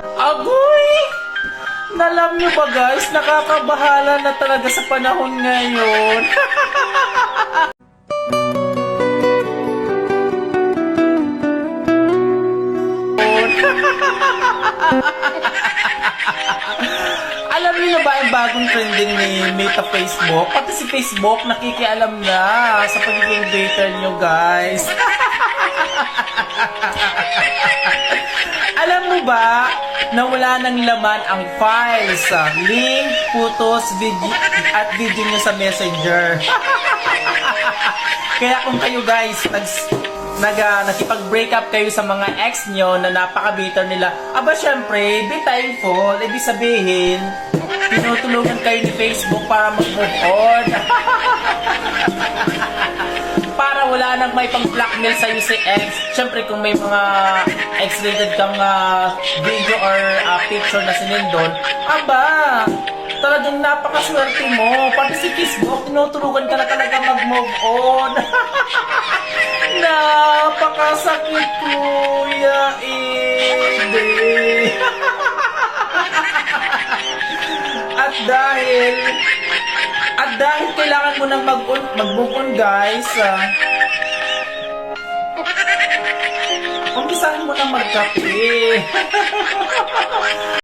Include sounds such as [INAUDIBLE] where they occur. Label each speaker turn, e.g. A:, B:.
A: Agoy! Nalam nyo ba guys, nakakabahala na talaga sa panahon ngayon. [LAUGHS] Alam niyo na ba ang bagong trending ni Meta Facebook? Pati si Facebook nakikialam na sa pagiging dater niyo guys. [LAUGHS] Alam mo ba na wala nang laman ang files, link, photos, video, at video nyo sa messenger? [LAUGHS] Kaya kung kayo guys, nag, nag, ah, nakipag-break up kayo sa mga ex nyo na napaka-bitter nila, aba syempre, be thankful, ibig sabihin, tinutulungan kayo ni Facebook para mag-move on. [LAUGHS] para wala nang may pang-blackmail sa'yo si ex. Siyempre, kung may mga X-rated kang ah, video or ah, picture na sinindon, aba, talagang napakaswerte mo. Pati si Facebook, tinutulungan ka na talaga mag-move on. [LAUGHS] Napakasakit, Kuya Ede. [LAUGHS] At dahil at dahil kailangan mo nang mag mag-move on guys, ah, umpisahan mo na magkape.